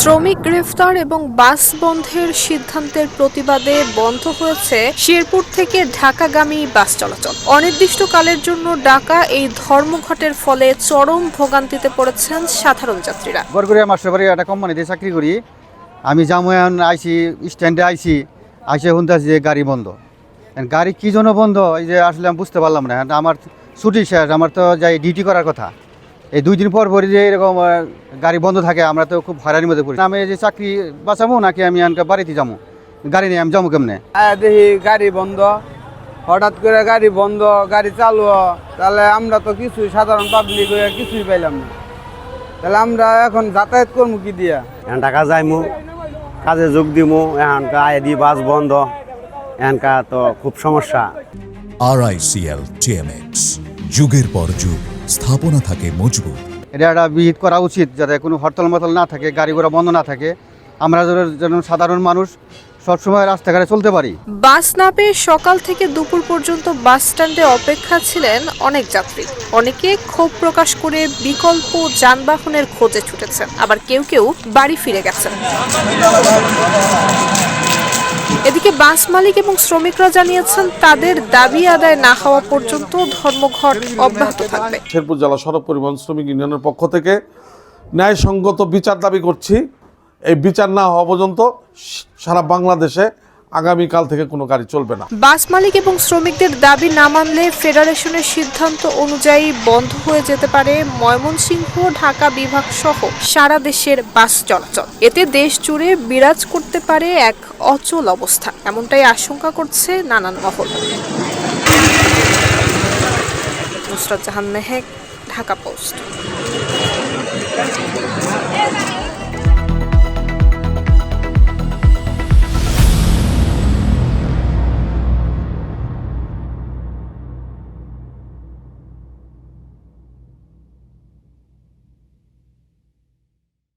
শ্রমিক গ্রেফতার এবং বাস বন্ধের সিদ্ধান্তের প্রতিবাদে বন্ধ হয়েছে শেরপুর থেকে ঢাকাগামী বাস চলাচল। অনির্দিষ্টকালের জন্য ডাকা এই ধর্মঘটের ফলে চরম ভোগান্তিতে পড়েছেন সাধারণ যাত্রীরা। গড়গড়িয়া মাস্টারবাড়ি একটা কোম্পানিতে চাকরি করি। আমি জামুয়ান আইসি, স্ট্যান্ডে আইসি, আইসে শুনতেছি যে গাড়ি বন্ধ। গাড়ি কী জন্য বন্ধ? এই যে আসলে আমি বুঝতে পারলাম না। আমার ছুটি শেষ। আমার তো যাই ডিউটি করার কথা। এই দুই দিন পর পরই যে এরকম গাড়ি বন্ধ থাকে আমরা তো খুব ভাড়ার মধ্যে পড়ি। আমি যে চাকরি বাঁচাবো নাকি আমি এনকা বাড়িতে যাব? গাড়ি নিয়ে আমি যাব কেমনে? আয়া দেখি গাড়ি বন্ধ। হঠাৎ করে গাড়ি বন্ধ গাড়ি চালু। তাহলে আমরা তো কিছুই সাধারণ পাবলিক হয়ে কিছুই পাইলাম না। তাহলে আমরা এখন যাতায়াত করব কি দিয়া? এখন টাকা যাইমু কাজে যোগ দিমু এখানকা আয় দি বাস বন্ধ। এখানকা তো খুব সমস্যা। যুগের পর যুগ স্থাপনা থাকে মজবুত। এটা একটা বিহিত করা উচিত যাতে কোনো হরতাল মতল না থাকে গাড়ি ঘোড়া বন্ধ না থাকে। আমরা যেন- যেন সাধারণ মানুষ সবসময় রাস্তাঘাটে চলতে পারি। বাস না পেয়ে সকাল থেকে দুপুর পর্যন্ত বাস স্ট্যান্ডে অপেক্ষা ছিলেন অনেক যাত্রী। অনেকে ক্ষোভ প্রকাশ করে বিকল্প যানবাহনের খোঁজে ছুটেছেন। আবার কেউ কেউ বাড়ি ফিরে গেছেন। এদিকে বাস মালিক এবং শ্রমিকরা জানিয়েছেন, তাদের দাবি আদায় না হওয়া পর্যন্ত ধর্মঘট অব্যাহত থাকবে। শেরপুর জেলা সড়ক পরিবহন শ্রমিক ইউনিয়নের পক্ষ থেকে ন্যায়সঙ্গত বিচার দাবি করছি। এই বিচার না হওয়া পর্যন্ত সারা বাংলাদেশে আগামীকাল থেকে কোনো গাড়ি চলবে না। বাস মালিক এবং শ্রমিকদের দাবি না মানলে ফেডারেশনের সিদ্ধান্ত অনুযায়ী বন্ধ হয়ে যেতে পারে ময়মনসিংহ, ঢাকা বিভাগ সহ সারা দেশের বাস চলাচল। এতে দেশ জুড়ে বিরাজ করতে পারে এক অচল অবস্থা। এমনটাই আশঙ্কা করছে নানান মহল। নুসরাত জাহান মেহেক, ঢাকা পোস্ট।